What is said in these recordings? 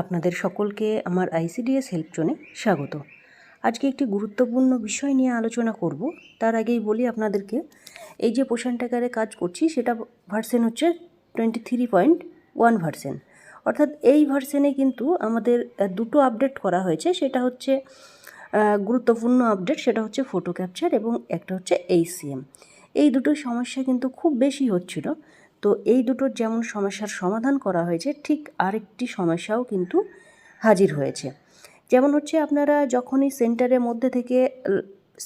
আপনাদের সকলকে আমার আইসিডিএস হেল্প জোনে স্বাগত। আজকে একটি গুরুত্বপূর্ণ বিষয় নিয়ে আলোচনা করব। তার আগেই বলি আপনাদেরকে, এই যে পোষণ টাকারে কাজ করছি, সেটা ভার্সেন হচ্ছে twenty three point one version অর্থাৎ এই ভার্সেনে কিন্তু আমাদের দুটো আপডেট করা হয়েছে। সেটা হচ্ছে গুরুত্বপূর্ণ আপডেট সেটা হচ্ছে ফটো ক্যাপচার এবং একটা হচ্ছে এইচসিএম এই দুটো সমস্যা কিন্তু খুব বেশি হচ্ছিল। তো এই দুটোর যেমন সমস্যার সমাধান করা হয়েছে, ঠিক আরেকটি সমস্যাও কিন্তু হাজির হয়েছে। যেমন হচ্ছে আপনারা যখনই সেন্টারের মধ্যে থেকে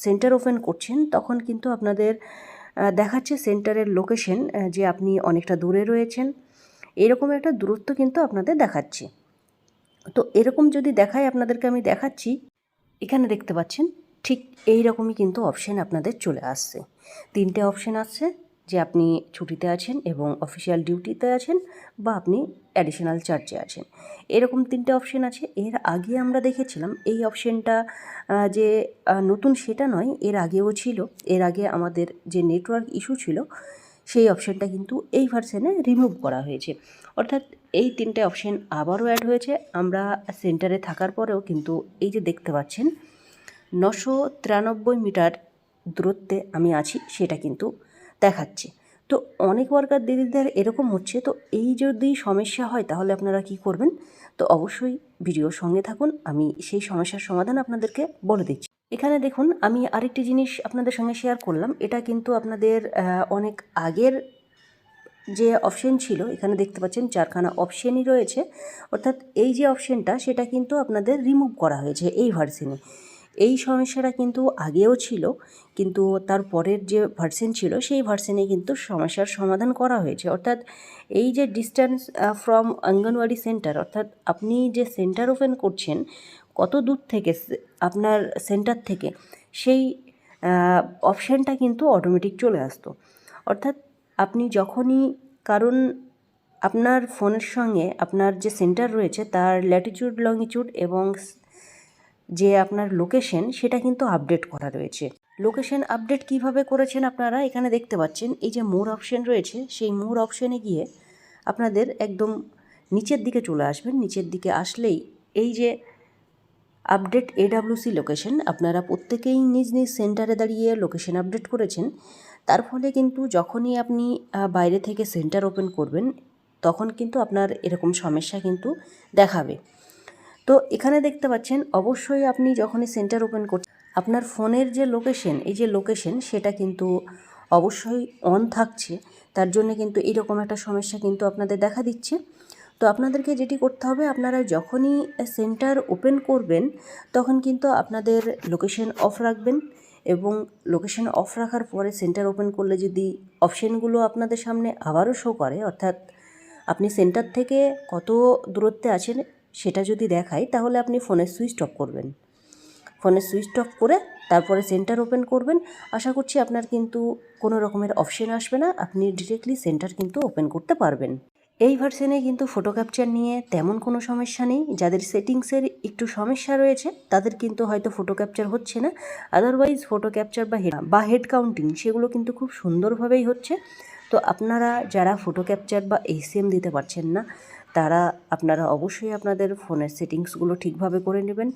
সেন্টার ওপেন করছেন, তখন কিন্তু আপনাদের দেখাচ্ছে সেন্টারের লোকেশন যে আপনি অনেকটা দূরে রয়েছেন। এরকম একটা দূরত্ব কিন্তু আপনাদের দেখাচ্ছে। তো এরকম যদি দেখায় আপনাদেরকে আমি দেখাচ্ছি, এখানে দেখতে পাচ্ছেন, ঠিক এই রকমই কিন্তু অপশন আপনাদের চলে আসছে। তিনটে অপশন আসছে যে আপনি ছুটিতে আছেন এবং অফিসিয়াল ডিউটিতে আছেন বা আপনি অ্যাডিশনাল চার্জে আছেন। এরকম তিনটে অপশন আছে। এর আগে আমরা দেখেছিলাম, এই অপশনটা যে নতুন সেটা নয়, এর আগেও ছিল। এর আগে আমাদের যে নেটওয়ার্ক ইস্যু ছিল, সেই অপশনটা কিন্তু এই ভার্সনে রিমুভ করা হয়েছে। অর্থাৎ এই তিনটে অপশন আবারও অ্যাড হয়েছে। আমরা সেন্টারে থাকার পরেও কিন্তু এই যে দেখতে পাচ্ছেন, নশো মিটার দূরত্বে আমি আছি, সেটা কিন্তু দেখাচ্ছে। তো অনেক ওয়ার্কার দিদিদের এরকম হচ্ছে। তো এই যদি সমস্যা হয়, তাহলে আপনারা কি করবেন? তো অবশ্যই ভিডিওর সঙ্গে থাকুন। আমি সেই সমস্যার সমাধান আপনাদেরকে বলে দিচ্ছি। এখানে দেখুন, আমি আরেকটি জিনিস আপনাদের সঙ্গে শেয়ার করলাম। এটা কিন্তু আপনাদের অনেক আগের যে অপশন ছিল, এখানে দেখতে পাচ্ছেন চারখানা অপশনই রয়েছে। অর্থাৎ এই যে অপশনটা সেটা কিন্তু আপনাদের রিমুভ করা হয়েছে এই ভার্সনে এই সমস্যাটা কিন্তু আগেও ছিল, কিন্তু তার পরের যে ভার্সন ছিল, সেই ভার্সনে কিন্তু সমস্যার সমাধান করা হয়েছে। অর্থাৎ এই যে ডিস্ট্যান্স ফ্রম অঙ্গনওয়াড়ি সেন্টার অর্থাৎ আপনি যে সেন্টার ওপেন করছেন, কত দূর থেকে আপনার সেন্টার থেকে, সেই অপশানটা কিন্তু অটোমেটিক চলে আসতো। অর্থাৎ আপনি যখনই কারণ আপনার ফোনের সঙ্গে আপনার যে সেন্টার রয়েছে, তার ল্যাটিটিউড লংিটিউড এবং যে আপনার লোকেশন সেটা কিন্তু আপডেট করা রয়েছে। লোকেশন আপডেট কীভাবে করেছেন আপনারা? এখানে দেখতে পাচ্ছেন, এই যে মোর অপশন রয়েছে, সেই মোর অপশনে গিয়ে আপনাদের একদম নিচের দিকে চলে আসবেন। নিচের দিকে আসলেই এই যে আপডেট এডাব্লিউসি লোকেশন আপনারা প্রত্যেকেই নিজ নিজ সেন্টারে দাঁড়িয়ে লোকেশন আপডেট করেছেন। তার ফলে কিন্তু যখনই আপনি বাইরে থেকে সেন্টার ওপেন করবেন, তখন কিন্তু আপনার এরকম সমস্যা কিন্তু দেখাবে। তো এখানে দেখতে পাচ্ছেন, অবশ্যই আপনি যখনই সেন্টার ওপেন করছেন, আপনার ফোনের যে লোকেশন এই যে লোকেশন সেটা কিন্তু অবশ্যই অন থাকছে। তার জন্য কিন্তু এরকম একটা সমস্যা কিন্তু আপনাদের দেখা দিচ্ছে। তো আপনাদেরকে যেটি করতে হবে, আপনারা যখনই সেন্টার ওপেন করবেন, তখন কিন্তু আপনাদের লোকেশন অফ রাখবেন এবং লোকেশন অফ রাখার পরে সেন্টার ওপেন করলে যদি অপশানগুলো আপনাদের সামনে আবারও শো করে, অর্থাৎ আপনি সেন্টার থেকে কত দূরত্বে আছেন সেটা যদি দেখায় তাহলে আপনি ফোনের সুইচ অফ করবেন। ফোনের সুইচ অফ করে তারপরে সেন্টার ওপেন করবেন। আশা করছি আপনার কিন্তু কোনো রকমের অপশন আসবে না। আপনি ডিরেক্টলি সেন্টার কিন্তু ওপেন করতে পারবেন। এই ভার্সনে কিন্তু ফটো ক্যাপচার নিয়ে তেমন কোনো সমস্যা নেই। যাদের সেটিংসের একটু সমস্যা রয়েছে, তাদের কিন্তু হয়তো ফটো ক্যাপচার হচ্ছে না। আদারওয়াইজ ফটো ক্যাপচার বা হেড বা হেড কাউন্টিং সেগুলো কিন্তু খুব সুন্দরভাবেই হচ্ছে। তো আপনারা যারা ফটো ক্যাপচার বা এইচএম দিতে পারছেন না তারা আপনারা অবশ্যই আপনাদের ফোনের সেটিংসগুলো ঠিকভাবে করে নেবেন।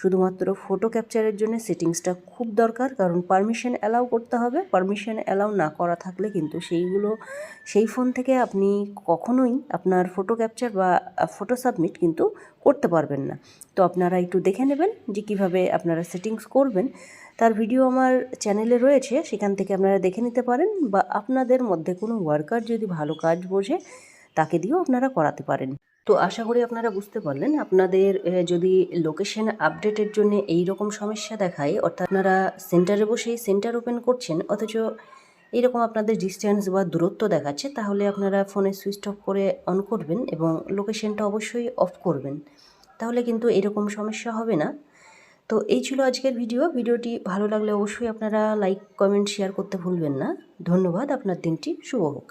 শুধুমাত্র ফটো ক্যাপচারের জন্য সেটিংসটা খুব দরকার, কারণ পারমিশন অ্যালাউ করতে হবে। পারমিশন অ্যালাউ না করা থাকলে কিন্তু সেইগুলো, সেই ফোন থেকে আপনি কখনোই আপনার ফটো ক্যাপচার বা ফটো সাবমিট কিন্তু করতে পারবেন না। তো আপনারা একটু দেখে নেবেন যে কীভাবে আপনারা সেটিংস করবেন। তার ভিডিও আমার চ্যানেলে রয়েছে, সেখান থেকে আপনারা দেখে নিতে পারেন বা আপনাদের মধ্যে কোনো ওয়ার্কার যদি ভালো কাজ বোঝে তাকে দিয়েও আপনারা করাতে পারেন। তো আশা করি আপনারা বুঝতে পারলেন। আপনাদের যদি লোকেশন আপডেটের জন্য এই রকম সমস্যা দেখায়, অর্থাৎ আপনারা সেন্টারে বসেই সেন্টার ওপেন করছেন, অথচ এরকম আপনাদের ডিস্টেন্স বা দূরত্ব দেখাচ্ছে, তাহলে আপনারা ফোনে সুইচ অফ করে অন করবেন এবং লোকেশনটা অবশ্যই অফ করবেন। তাহলে কিন্তু এরকম সমস্যা হবে না। তো এই ছিল আজকের ভিডিও ভিডিওটি ভালো লাগলে অবশ্যই আপনারা লাইক কমেন্ট শেয়ার করতে ভুলবেন না। ধন্যবাদ। আপনার দিনটি শুভ হোক।